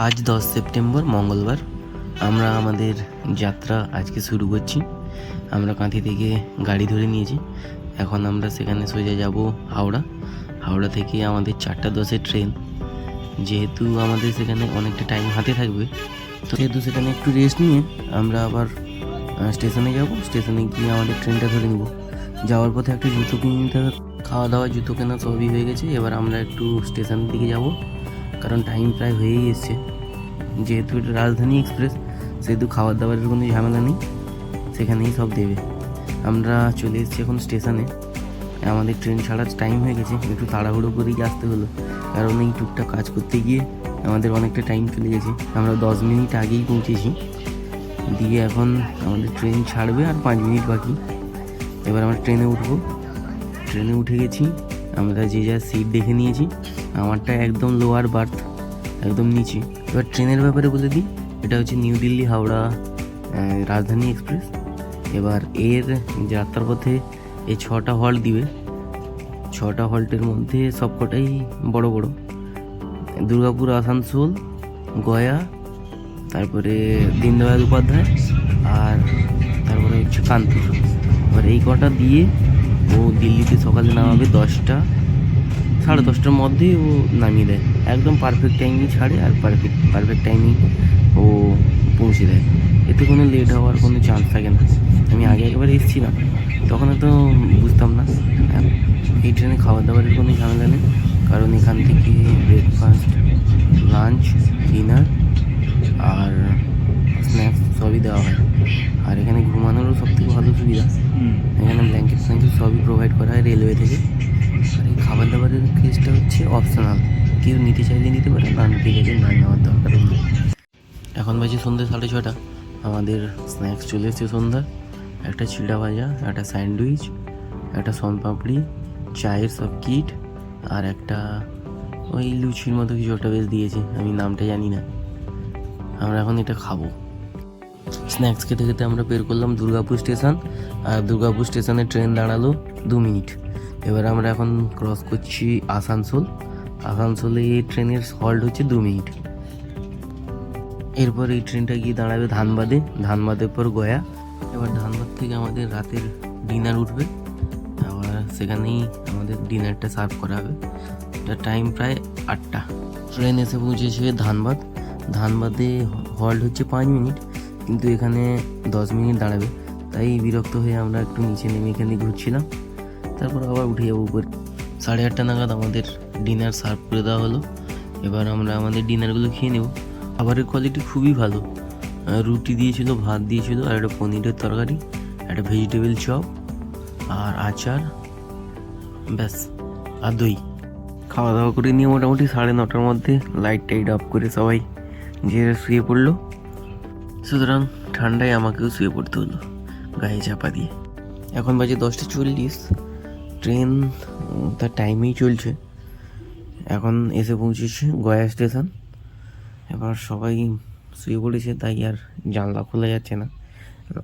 আজ দশ সেপ্টেম্বর, মঙ্গলবার। আমরা আমাদের যাত্রা আজকে শুরু করছি। আমরা কাঁথি থেকে গাড়ি ধরে নিয়েছি। এখন আমরা সেখানে সোজা যাব হাওড়া। হাওড়া থেকে আমাদের চারটা দশে ট্রেন। যেহেতু আমাদের সেখানে অনেকটা টাইম হাতে থাকবে, তো সেহেতু সেখানে একটু রেস্ট নিয়ে আমরা আবার স্টেশনে যাব। স্টেশনে গিয়ে আমাদের ট্রেনটা ধরে নিব। যাওয়ার পথে একটা জুতো কিনে নিতে হবে। খাওয়া দাওয়া জুতো কেনা সবই হয়ে গেছে। এবার আমরা একটু স্টেশনের দিকে যাব। কারণ টাইম প্রায় হয়েই এসছে। যেহেতু এটা রাজধানী এক্সপ্রেস, সেহেতু খাবার দাবারের কোনো ঝামেলা নেই। সেখানেই সব দেবে। আমরা চলে এসেছি এখন স্টেশনে। আমাদের ট্রেন ছাড়ার টাইম হয়ে গেছে। একটু তাড়াহুড়ো করেই আসতে হলো। কারণ এই টুকটা কাজ করতে গিয়ে আমাদের অনেকটা টাইম চলে গেছে। আমরা দশ মিনিট আগেই পৌঁছেছি। দিয়ে এখন আমাদের ট্রেন ছাড়বে আর পাঁচ মিনিট বাকি। এবার আমরা ট্রেনে উঠবো। ট্রেনে উঠে গেছি। আমরা যে যা সিট দেখে নিয়েছি, আমারটা একদম লোয়ার বার্থ একদম নিচে। এবার ট্রেনের ব্যাপারে বলে দিই, এটা হচ্ছে নিউ দিল্লি হাওড়া রাজধানী এক্সপ্রেস। এবার এর যাত্রার পথে এই ছটা হল্ট দিবে, ছটা হল্টের মধ্যে সবকটাই বড় বড়। দুর্গাপুর, আসানসোল, গয়া, তারপরে দীনদয়াল উপাধ্যায় আর তারপরে হচ্ছে কানপুর। এবার এই কটা দিয়ে ও দিল্লিতে সকালে নামাবে দশটা। সাড়ে দশটার মধ্যেই ও নামিয়ে দেয়। একদম পারফেক্ট টাইমই ছাড়ে আর পারফেক্ট পারফেক্ট টাইমিং ও পৌঁছে দেয়। এতে কোনো লেট হওয়ার কোনো চান্স থাকে না। আমি আগে একবার এসেছিলাম তখন তো বুঝতাম না। এই ট্রেনে খাবার দাবারের কোনো ঝামেলা নেই। কারণ এখান থেকে ব্রেকফাস্ট লাঞ্চ ডিনার আর স্ন্যাক্স সবই দেওয়া হয়। আর এখানে ঘুমানোরও সব থেকে ভালো সুবিধা এখানে ব্ল্যাঙ্কেট ফ্ল্যাঙ্কেট সবই প্রোভাইড করা হয় রেলওয়ে থেকে। খাবার দাবারের কেসটা হচ্ছে অপশনাল কেউ নিতে চাইলে নিতে পারে না নিতে গেলে না নেওয়ার দরকার নেই। এখন বাজে সন্ধ্যে সাড়ে ছটা আমাদের স্ন্যাক্স চলে এসেছে সন্ধ্যা। একটা চিড়া ভাজা, একটা স্যান্ডউইচ, একটা পাপড়ি, চায়ের সব কিট আর একটা ওই লুচির মতো কিছু একটা বেশ দিয়েছে। আমি নামটা জানি না। আমরা এখন এটা খাব। স্ন্যাক্স খেতে খেতে আমরা বের করলাম দুর্গাপুর স্টেশন। আর দুর্গাপুর স্টেশনে ট্রেন দাঁড়াল দু মিনিট। এবার আমরা এখন ক্রস করছি আসানসোল। আসানসোলে এই ট্রেনের হল্ট হচ্ছে দু মিনিট এরপর এই ট্রেনটা গিয়ে দাঁড়াবে ধানবাদে। ধানবাদের পর গয়া। এবার ধানবাদ থেকে আমাদের রাতের ডিনার উঠবে। আবার সেখানেই আমাদের ডিনারটা সার্ভ করা হবে। এটা টাইম প্রায় আটটা। ট্রেন এসে পৌঁছেছে ধানবাদ। ধানবাদে হল্ট হচ্ছে পাঁচ মিনিট কিন্তু এখানে দশ মিনিট দাঁড়াবে। তাই বিরক্ত হয়ে আমরা একটু নিচে নেমে এখানে ঘুরছিলাম। তারপর আবার উঠে যাব উপর। সাড়ে আটটা নাগাদ আমাদের ডিনার সার্ভ করে দেওয়া হলো। এবার আমরা আমাদের ডিনারগুলো খেয়ে নেব। খাবারের কোয়ালিটি খুবই ভালো। রুটি দিয়েছিল, ভাত দিয়েছিল, আর একটা পনিরের তরকারি, একটা ভেজিটেবল চপ আর আচার, ব্যাস, আর দই। খাওয়া দাওয়া করে নিয়ে মোটামুটি সাড়ে নটার মধ্যে লাইট টাইট অফ করে সবাই যে শুয়ে পড়ল। সুতরাং ঠান্ডায় আমাকেও শুয়ে পড়তে হলো, গায়ে চাপা দিয়ে। এখন বাজে দশটা চল্লিশ। ট্রেন তার টাইমেই চলছে। এখন এসে পৌঁছেছে গয়া স্টেশন। এবার সবাই শুয়ে পড়েছে, তাই আর জানলা খোলা যাচ্ছে না।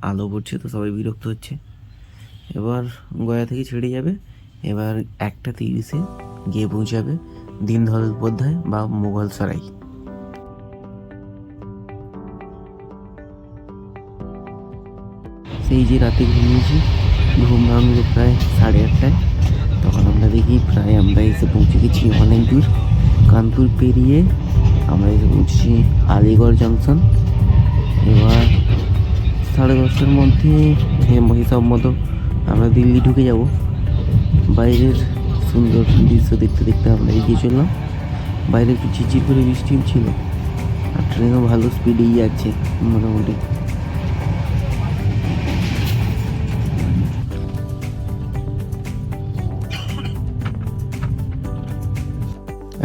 আলো পড়ছে তো সবাই বিরক্ত হচ্ছে। এবার গয়া থেকে ছেড়ে যাবে। এবার একটা তিরিশে গিয়ে পৌঁছাবে দীনদয়াল উপাধ্যায় বা মুঘল সরাই। সেই যে রাতে ঘুমিয়েছি ঘুম ভাঙলো প্রায় সাড়ে আটটায়। তখন আমরা দেখি প্রায় আমরা এসে পৌঁছে গেছি অনেক দূর। কানপুর পেরিয়ে আমরা এসে পৌঁছেছি আলিগড় জংশন এবার সাড়ে দশটার মধ্যে হিসাব মতো আমরা দিল্লি ঢুকে যাব। বাইরের সুন্দর দৃশ্য দেখতে দেখতে আমরা এগিয়ে চললাম। বাইরে একটু ঝিরঝির করে বৃষ্টি ছিল আর ট্রেনও ভালো স্পিডেই যাচ্ছে মোটামুটি।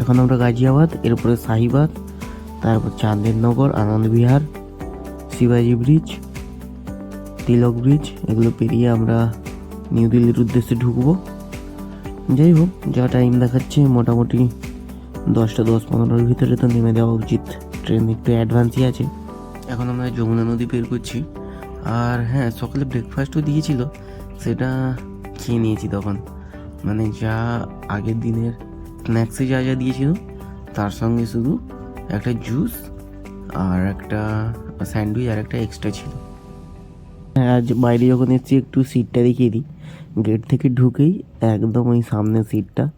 এখন আমরা গাজিয়াবাদ, এরপরে শাহিবাগ তারপর চাঁদেরনগর, আনন্দবিহার, শিবাজি ব্রিজ, তিলক ব্রিজ, এগুলো পেরিয়ে আমরা নিউ দিল্লির উদ্দেশ্যে ঢুকবো। যাই হোক, যা টাইম দেখাচ্ছে, মোটামুটি দশটা দশ পনেরোর ভিতরে তো নেমে দেওয়া উচিত। ট্রেন একটু অ্যাডভান্সই আছে। এখন আমরা যমুনা নদী বের করছি। আর হ্যাঁ সকালে ব্রেকফাস্টও দিয়েছিল, সেটা খেয়ে নিয়েছি তখন। মানে যা আগের দিনের স্ন্যাক্সে যা যা দিয়েছিল, তার সঙ্গে শুধু একটা জুস আর একটা স্যান্ডউইচ আর একটা এক্সট্রা ছিল। আজ বাইরে যখন এসেছি, একটু সিটটা দেখিয়ে দিই। গেট থেকে ঢুকেই একদম ওই সামনের সিটটা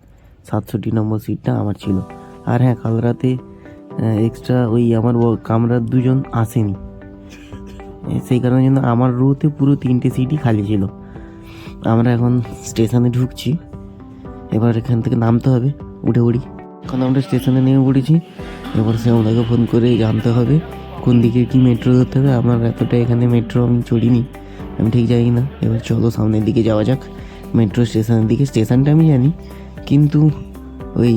সাতষট্টি নম্বর সিটটা আমার ছিল। আর হ্যাঁ কাল রাতে এক্সট্রা ওই আমার কামরার দুজন আসেনি। সেই কারণের জন্য আমার রোতে পুরো তিনটে সিটই খালি ছিল। আমরা এখন স্টেশনে ঢুকছি। এবার এখান থেকে নামতে হবে। উঠে পড়ি এখন আমরা স্টেশনে নেমে পড়েছি। এবার সে ওনাকে ফোন করে জানতে হবে, কোন দিকে কি মেট্রো ধরতে হবে। আমার এতটা এখানে মেট্রো আমি চড়িনি। আমি ঠিক জানি না। এবার চলো সামনের দিকে যাওয়া যাক। মেট্রো স্টেশনের দিকে। স্টেশনটা আমি জানি, কিন্তু ওই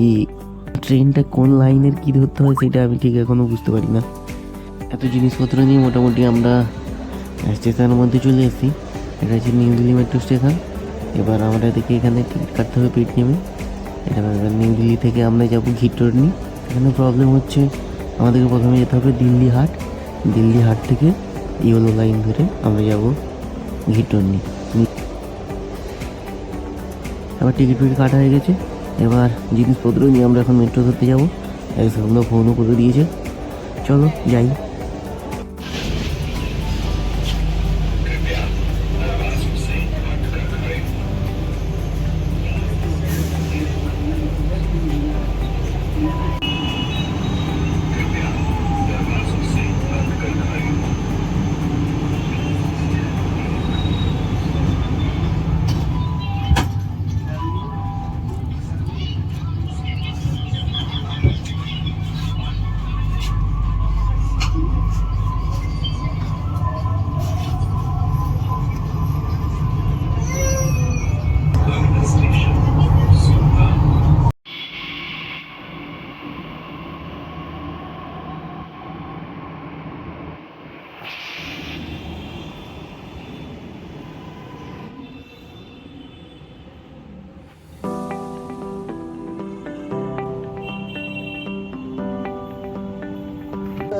ট্রেনটা কোন লাইনের কী ধরতে হয় সেটা আমি ঠিক এখনও বুঝতে পারি না। এত জিনিসপত্র নিয়ে মোটামুটি আমরা স্টেশনের মধ্যে চলে এসেছি। এটা হচ্ছে নিউ দিল্লি মেট্রো স্টেশন এবার আমরা দেখি এখানে টিকিট কাটতে হবে পেটিএমে এবার নিউ দিল্লি থেকে আমরা যাব ঘিটর্নি। এখানে প্রবলেম হচ্ছে, আমাদেরকে প্রথমে যেতে হবে দিল্লি হাট। দিল্লি হাট থেকে ইয়েলো লাইন ধরে আমরা যাব ঘিটর্নি। এবার টিকিট ফিকিট কাটা হয়ে গেছে। এবার জিনিসপত্র নিয়ে আমরা এখন মেট্রো ধরতে যাব। আমরা ফোনও করে দিয়েছে। চলো যাই।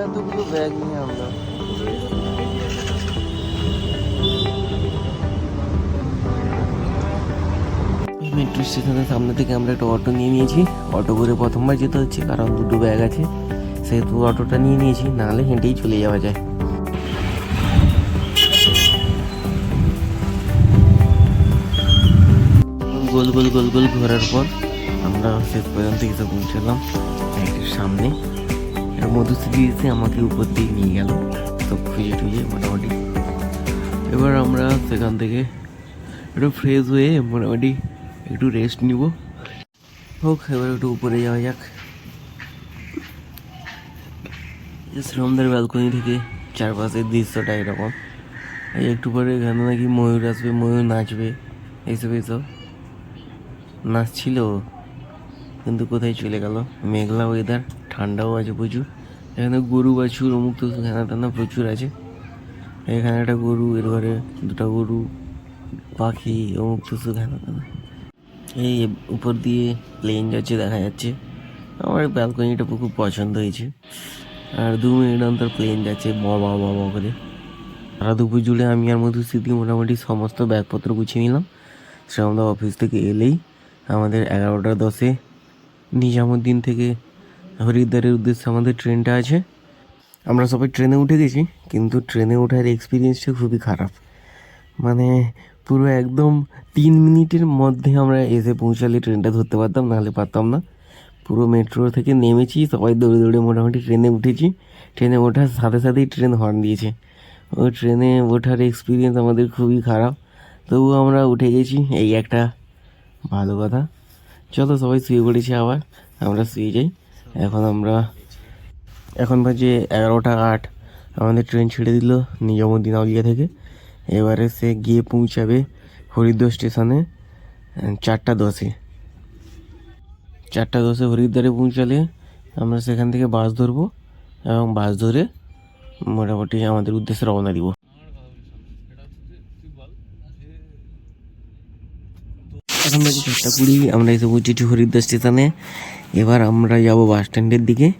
এতগুলো ব্যাগ নিয়ে আমরা। মেট্রো স্টেশনের সামনে থেকে আমরা একটা অটো নিয়ে নিয়েছি। অটো করে প্রথমবার যেতে হচ্ছে, কারণ দুটো ব্যাগ আছে। সেহেতু অটোটা নিয়ে নিয়েছি, নাহলে হেঁটেই চলে যাওয়া যায়। গোল গোল গোল গোল ঘোরার পর আমরা শেষ পর্যন্ত এসে পৌঁছালাম। সামনে। এটা মধুশ্রী এসে আমাকে উপর দিয়ে নিয়ে গেল। সব খুঁজে টুজে মোটামুটি। এবার আমরা সেখান থেকে একটু ফ্রেশ হয়ে মোটামুটি একটু রেস্ট নিব। হোক, এবার একটু উপরে যাওয়া যাক। শ্রমদের ব্যালকনি থেকে চারপাশের দৃশ্যটা এরকম। এই একটু পরে এখানে নাকি ময়ূর আসবে, ময়ূর নাচবে, এইসব এইসব। নাচছিল কিন্তু কোথায় চলে গেল? মেঘলা ওয়েদার ঠান্ডাও আছে প্রচুর। এখানে গরু বাছুর অমুক তো খানা টানা প্রচুর আছে। এখানে একটা গরু, এর ঘরে দুটো গরু, পাখি, অমুক তো খানা টানা। এই উপর দিয়ে প্লেন যাচ্ছে, দেখা যাচ্ছে। আমার ব্যালকনিটা খুব পছন্দ হয়েছে। আর দু মিনিট অন্তর প্লেন যাচ্ছে, ব, বা, ব ব করে। সারা দুপুর জুড়ে আমি আর মধুস্মৃতি মোটামুটি সমস্ত ব্যাগপত্র গুছিয়ে নিলাম। শ্রীরামদা অফিস থেকে এলেই আমাদের এগারোটা দশে নিজামুদ্দিন থেকে হরিদ্বারের উদ্দেশ্যে আমাদের ট্রেনটা আছে। আমরা সবাই ট্রেনে উঠে গেছি, কিন্তু ট্রেনে ওঠার এক্সপিরিয়েন্সটা খুবই খারাপ। মানে পুরো একদম তিন মিনিটের মধ্যে আমরা এসে পৌঁছালে ট্রেনটা ধরতে পারতাম, নাহলে পারতাম না। পুরো মেট্রো থেকে নেমেছি, সবাই দৌড়ে দৌড়ে মোটামুটি ট্রেনে উঠেছি। ট্রেনে ওঠার সাথে সাথেই ট্রেন হর্ন দিয়েছে। ও ট্রেনে ওঠার এক্সপিরিয়েন্স আমাদের খুবই খারাপ। তবুও আমরা উঠে গেছি, এই একটা ভালো কথা। চলো সবাই শুয়ে পড়েছি আবার, আমরা শুয়ে যাই। এখন আমরা এখন বাজে এগারোটা আট। আমাদের ট্রেন ছেড়ে দিল নিজামুদ্দিন আউলিয়া থেকে। এবারে সে গিয়ে পৌঁছাবে হরিদ্বার স্টেশনে চারটা দশে। চারটা দশে হরিদ্বারে পৌঁছালে আমরা সেখান থেকে বাস ধরবো এবং বাস ধরে মোটামুটি আমাদের উদ্দেশ্যে রওনা দিব। এখন বাজে চারটা কুড়ি, আমরা এসে পৌঁছেছি হরিদ্বার স্টেশনে এবার আমরা যাব বাস স্ট্যান্ডের দিকে।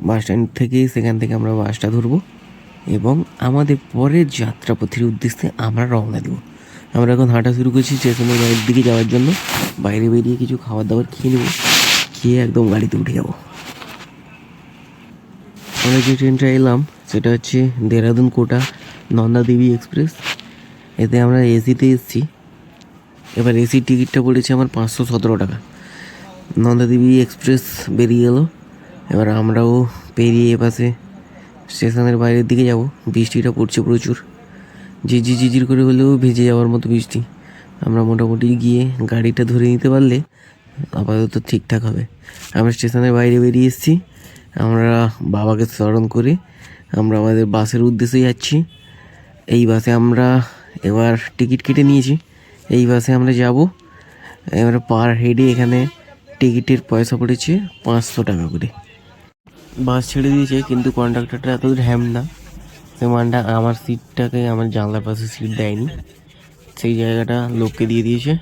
বাস স্ট্যান্ড থেকে সেখান থেকে আমরা বাসটা ধরবো এবং আমাদের পরের যাত্রাপথের উদ্দেশ্যে আমরা রওনা দেবো। আমরা এখন হাঁটা শুরু করছি স্টেশনের বাইরের দিকে যাওয়ার জন্য। বাইরে বেরিয়ে কিছু খাবার দাবার খেয়ে নেব। খেয়ে একদম গাড়িতে উঠে যাব। আমরা যে ট্রেনটা এলাম, সেটা হচ্ছে দেরাদুন কোটা নন্দা দেবী এক্সপ্রেস। এতে আমরা এসিতে এসেছি। এবার এসির টিকিটটা পড়েছে আমার পাঁচশো সতেরো টাকা। নন্দাদেবী এক্সপ্রেস বেরিয়ে গেল এবার আমরাও পেরিয়ে এপাশে স্টেশনের বাইরের দিকে যাব। বৃষ্টিটা পড়ছে প্রচুর। ঝিঝি ঝিঝির করে হলেও ভিজে যাওয়ার মতো বৃষ্টি। আমরা মোটামুটি গিয়ে গাড়িটা ধরে নিতে পারলে আপাতত ঠিকঠাক হবে। আমরা স্টেশনের বাইরে বেরিয়ে এসেছি। আমরা বাবাকে স্মরণ করে আমরা আমাদের বাসের উদ্দেশ্যে যাচ্ছি। এই বাসে আমরা এবার টিকিট কেটে নিয়েছি। এই বাসে আমরা যাব। এবার পার হেডে এখানে টিকিটের পয়সা পড়েছে পাঁচশো টাকা করে। বাস ছেড়ে দিয়েছে, কিন্তু কন্ডাক্টরটা এত হ্যাম না। সে মানটা আমার সিটটাকে আমার জানলার পাশে সিট দেয়নি। সেই জায়গাটা লোককে দিয়ে দিয়েছে।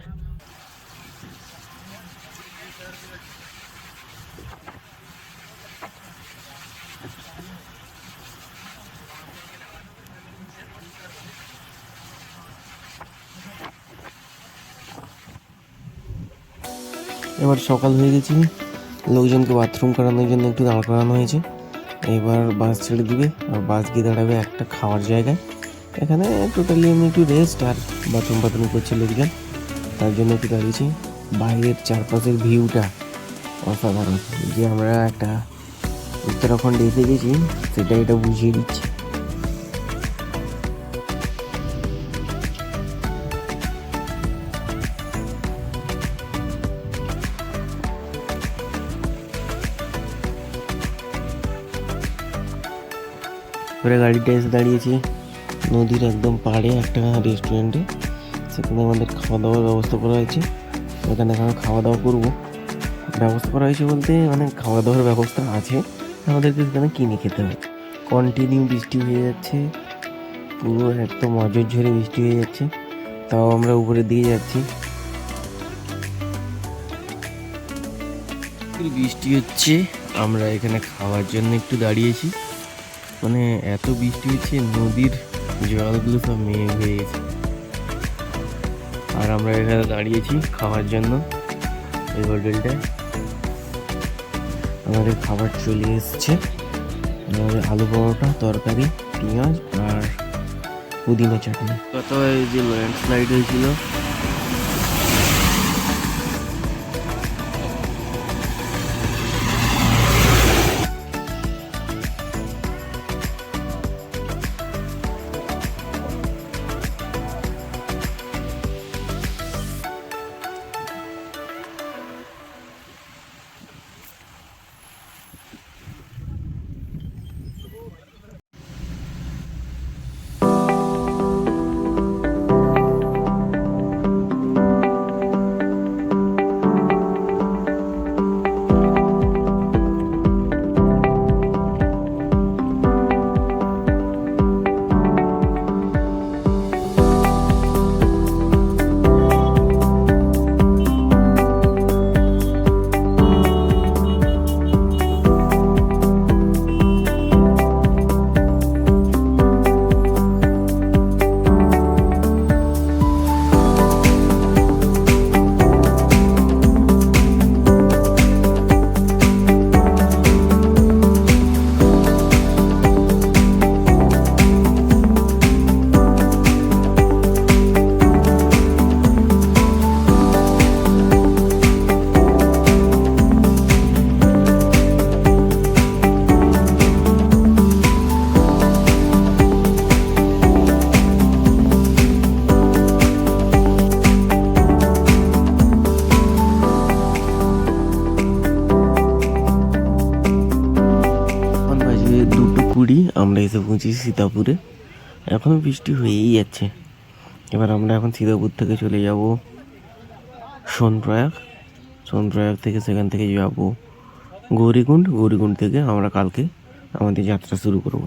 এবার সকাল হয়ে গেছি। লোকজনকে বাথরুম করানোর জন্য একটু দাঁড় করানো হয়েছে। এবার বাস ছেড়ে দিবে আর বাস গিয়ে দাঁড়াবে একটা খাওয়ার জায়গায়। এখানে টোটালি আমি একটু রেস্ট আর বাথরুম বাথরুম করছে লোকজন। তার জন্য একটু দাঁড়িয়েছি। বাইরের চারপাশের ভিউটা অসাধারণ। যে আমরা একটা উত্তরাখণ্ডে এসে গেছি সেটা এটা বুঝিয়ে দিচ্ছে। এবারে গাড়িটা এসে দাঁড়িয়েছি। নদীর একদম পাড়ে একটা রেস্টুরেন্টে সেখানে আমাদের খাওয়া দাওয়ার ব্যবস্থা করা হয়েছে। এখানে এখন খাওয়া দাওয়া করব। ব্যবস্থা করা হয়েছে বলতে মানে খাওয়া দাওয়ার ব্যবস্থা আছে। আমাদেরকে সেখানে কিনে খেতে হবে। কন্টিনিউ বৃষ্টি হয়ে যাচ্ছে। পুরো একদম অজর ঝরে বৃষ্টি হয়ে যাচ্ছে। তাও আমরা উপরের দিকে যাচ্ছি। বৃষ্টি হচ্ছে। আমরা এখানে খাওয়ার জন্য একটু দাঁড়িয়েছি। মানে এত বৃষ্টি হচ্ছে, নদীর জলগুলো সব মেঘ হয়ে গেছে। আর আমরা এখানে দাঁড়িয়েছি খাওয়ার জন্য এই হোটেলটায়। আমাদের খাবার চলে এসছে। আমাদের আলু পরোটা, তরকারি, পেঁয়াজ আর পুদিনা চাটনি। কত এই যে ল্যান্ডস্লাইড হয়েছিল এসে পৌঁছেছি সীতাপুরে। এখনও বৃষ্টি হয়েই যাচ্ছে। এবার আমরা এখন সীতাপুর থেকে চলে যাব সোনপ্রয়াগ। সোনপ্রয়াগ থেকে সেখান থেকে যাব গৌরীকুণ্ড। গৌরীকুণ্ড থেকে আমরা কালকে আমাদের যাত্রা শুরু করব।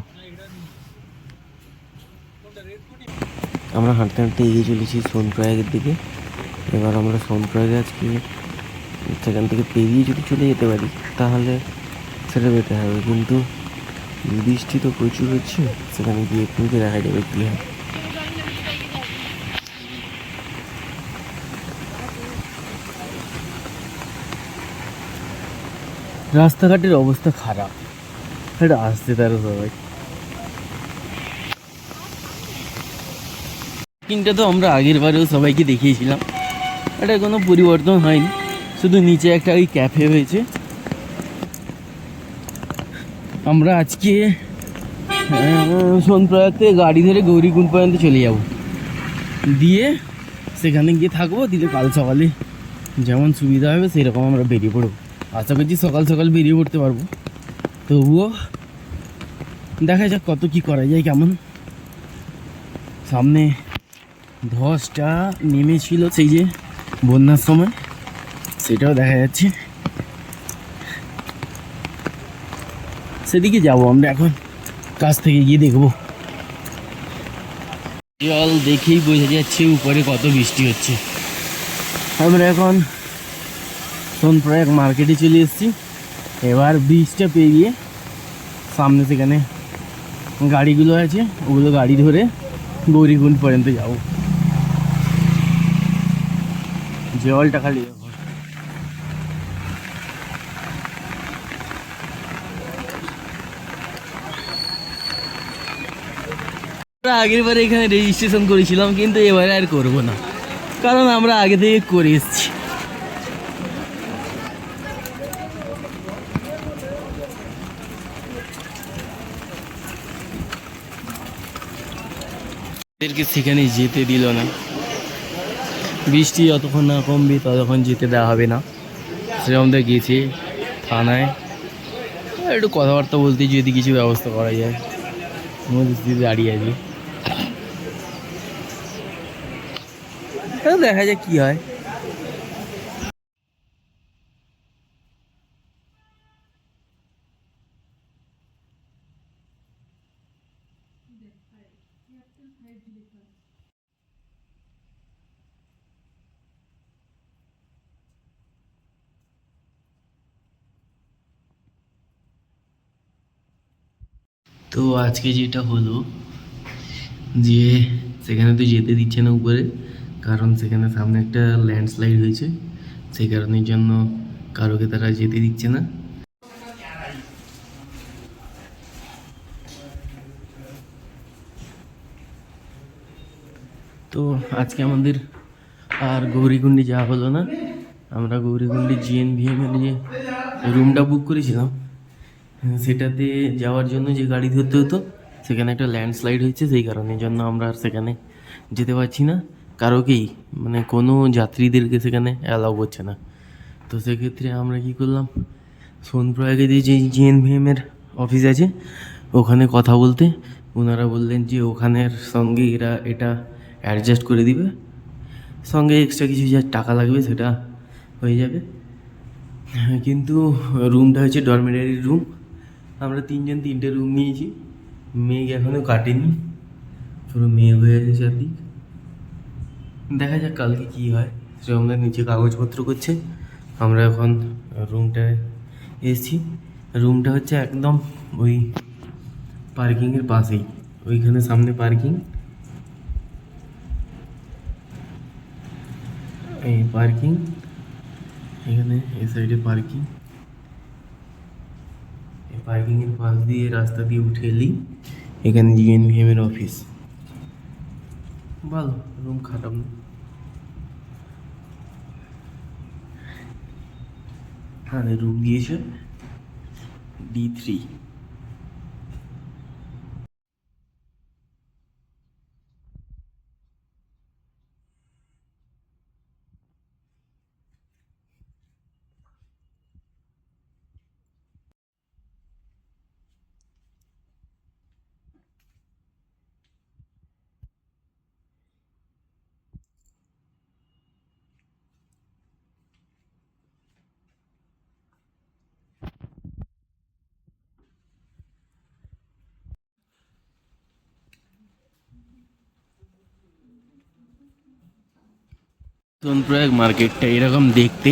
আমরা হাঁটতে হাঁটতে এগিয়ে চলেছি সোনপ্রয়াগের দিকে। এবার আমরা সোনপ্রয়াগে আজকে সেখান থেকে পেরিয়ে যদি চলে যেতে পারি, তাহলে সেটা বেটার হবে। কিন্তু বৃষ্টি তো প্রচুর হচ্ছে, সেখানে গিয়ে খুঁজে দেখা যাবে কী হয়। রাস্তাঘাটের অবস্থা খারাপ। এটা আসতে তারও সবাই। কিনটা তো আমরা আগের বারেও সবাইকে দেখিয়েছিলাম। এটা কোনো পরিবর্তন হয়নি। শুধু নিচে একটা ওই ক্যাফে হয়েছে। আমরা আজকে সোনপ্রয়াগ থেকে গাড়ি ধরে গৌরীকুণ্ড পর্যন্ত চলে যাব। দিয়ে সেখানে গিয়ে থাকব দিলে কাল সকালে যেমন সুবিধা হবে সেরকম আমরা বেরিয়ে পড়ব। আশা করছি সকাল সকাল বেরিয়ে পড়তে পারব। তবুও দেখা যাক কত কি করা যায় কেমন। সামনে ধসটা নেমেছিল সেই যে বন্যার সময়, সেটাও দেখা যাচ্ছে। সেদিকে যাব, আমরা এখন কাছ থেকে গিয়ে দেখব। জল দেখেই বোঝা যাচ্ছে উপরে কত বৃষ্টি হচ্ছে। আমরা এখন সোনপ্রয়াগ মার্কেটে চলে এসেছি। এবার ব্রিজটা পেরিয়ে সামনে সেখানে গাড়িগুলো আছে, ওগুলো গাড়ি ধরে গৌরীকুণ্ড পর্যন্ত যাব। জলটা খালি আগের বারে এখানে রেজিস্ট্রেশন করেছিলাম, কিন্তু এবারে আর করব না। কারণ আমরা আগে থেকে করে এসেছি। এদেরকে সেখানে যেতে দিল না। বৃষ্টি যতক্ষণ না কমবে, ততক্ষণ যেতে দেওয়া হবে না। সেরকম তো গেছি থানায়। একটু কথাবার্তা বলতে যদি কিছু ব্যবস্থা করা যায়। মধ্যস্থিতি দাঁড়িয়ে আছি। দেখা যাক কি হয়। তো আজকে যেটা হলো, যে সেখানে তো যেতে দিচ্ছে না উপরে। কারণ সেখানে সামনে একটা ল্যান্ডস্লাইড হয়েছে। সেই কারণের জন্য কারোকে তারা যেতে দিচ্ছে না। তো আজকে আমাদের আর গৌরীকুণ্ডে যাওয়া হলো না। আমরা গৌরীকুণ্ডে জিএন ভিএমের যে রুমটা বুক করেছিলাম, সেটাতে যাওয়ার জন্য যে গাড়ি ধরতে হতো, সেখানে একটা ল্যান্ডস্লাইড হয়েছে, সেই কারণের জন্য আমরা আর সেখানে যেতে পারছি না। কারোকেই মানে কোনো যাত্রীদেরকে সেখানে অ্যালাউ করছে না। তো সেক্ষেত্রে আমরা কি করলাম? সোনপ্রয়াগে যে যে জিএনভিএমের অফিস আছে ওখানে কথা বলতে ওনারা বললেন যে ওখানের সঙ্গে এরা এটা অ্যাডজাস্ট করে দিবে। সঙ্গে এক্সট্রা কিছু যা টাকা লাগবে সেটা হয়ে যাবে। হ্যাঁ, কিন্তু রুমটা হচ্ছে ডরমেটারি রুম আমরা তিনজন তিনটে রুম নিয়েছি। মেঘ এখনও কাটেনি। পুরো মেঘ হয়ে আছে চারদিক। দেখা যাক কালকে কী হয়। সেরকম নিচে কাগজপত্র করছে, আমরা এখন রুমটায় এসেছি। রুমটা হচ্ছে একদম ওই পার্কিংয়ের পাশেই, ওইখানে সামনে পার্কিং এই পার্কিং এখানে এই সাইডে পার্কিং পার্কিংয়ের পাশ দিয়ে রাস্তা দিয়ে উঠে এলি, এখানে জিএনভিএম এর অফিস ভালো রুম খারাপ। না হ্যাঁ রুম দিয়েছে ডি থ্রি প্রয়াগ মার্কেট মার্কেটটা এরকম দেখতে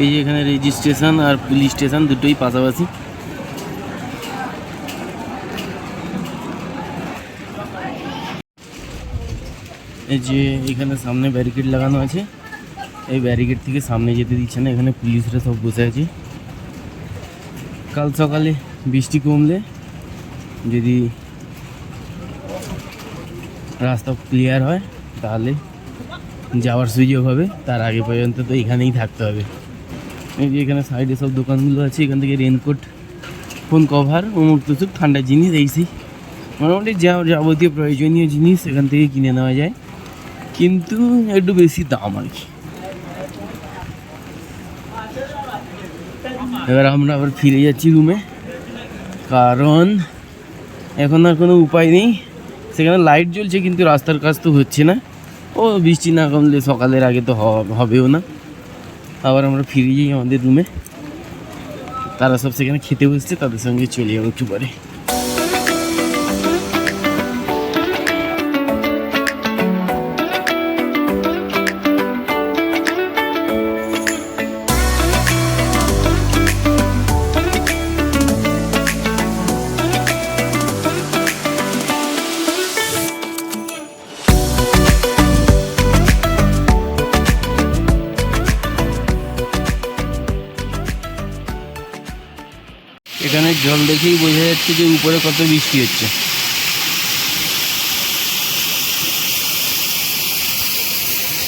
এই এখানে রেজিস্ট্রেশন আর পুলিশ স্টেশন দুটোই পাশাপাশি এই যে এখানে সামনে ব্যারিকেড লাগানো আছে। এই ব্যারিকেড থেকে সামনে যেতে দিচ্ছে না, এখানে পুলিশরা সব বসে আছে। কাল সকালে বৃষ্টি কমলে যদি রাস্তা ক্লিয়ার হয়, তাহলে যাওয়ার সুযোগ হবে। তার আগে পর্যন্ত তো এখানেই থাকতে হবে। এই যে এখানে সাইডে সব দোকানগুলো আছে, এখান থেকে রেনকোট ফোন কভার অমুক টুসুক ঠান্ডার জিনিস এইসি মোটামুটি যা যাবতীয় প্রয়োজনীয় জিনিস এখান থেকে কিনে নেওয়া যায়। কিন্তু একটু বেশি দাম আর কি। এবার আমরা আবার ফিরে যাচ্ছি রুমে কারণ এখন আর কোনো উপায় নেই। সেখানে লাইট জ্বলছে কিন্তু রাস্তার কাজ তো হচ্ছে না। ও বৃষ্টি না কমলে সকালের আগে তো হবেও না। আবার আমরা ফিরে যাই আমাদের রুমে তারা সব সেখানে খেতে বসছে, তাদের সঙ্গে চলে যাব একটু পরে। দেখেই বোঝা যাচ্ছে যে উপরে কত বৃষ্টি হচ্ছে।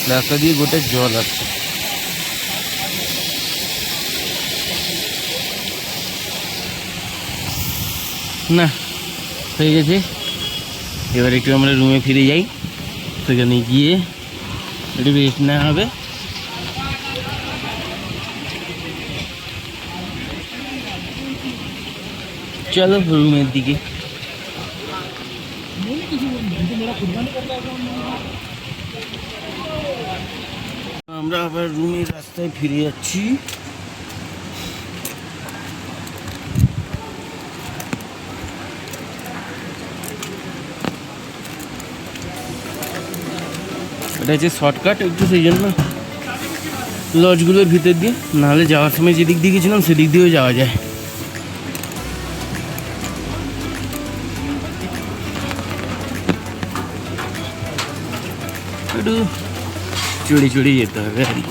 রাস্তা দিয়ে গোটা জল আসছে। না, হয়ে গেছে। এবার একটু আমরা রুমে ফিরে যাই। সেখানে গিয়ে একটু রেস্ট নেওয়া হবে। চলো রুমের দিকে। আমরা আবার রুমের রাস্তায় ফিরে যাচ্ছি। এটা হচ্ছে শর্টকাট একটু, সেই জন্য লজগুলোর ভিতর দিয়ে। নাহলে যাওয়ার সময় যেদিক দিয়ে গেছিলাম, সেদিক দিয়েও যাওয়া যায়। একটু চড়ে চড়ে যেতে হবে আর কি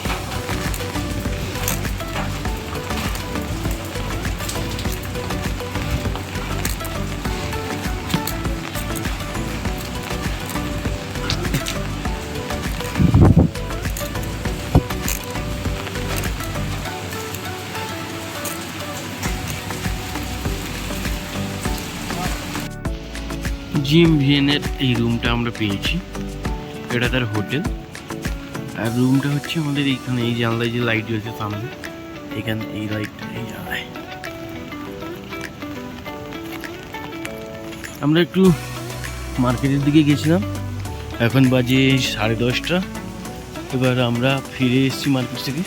জিম ভিএনের এই রুমটা আমরা পেয়েছি. এটা তার হোটেল। আর রুমটা হচ্ছে আমাদের এইখানে, এই জানলায় যে লাইট জ্বলছে সামনে। এখানে এই লাইটটা এই জানলায়। আমরা একটু মার্কেটের দিকে গেছিলাম। এখন বাজে সাড়ে দশটা। এবার আমরা ফিরে এসেছি মার্কেট থেকে।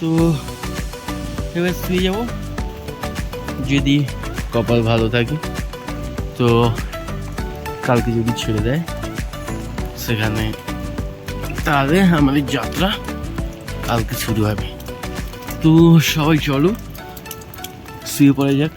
তো এবার শুয়ে যাব। যদি কপাল ভালো থাকে, তো কালকে যদি ছেড়ে দেয়। সেখানে। তাহলে আমাদের যাত্রা কালকে শুরু হবে। তো সবাই চলো শুয়ে পড়ে যাক।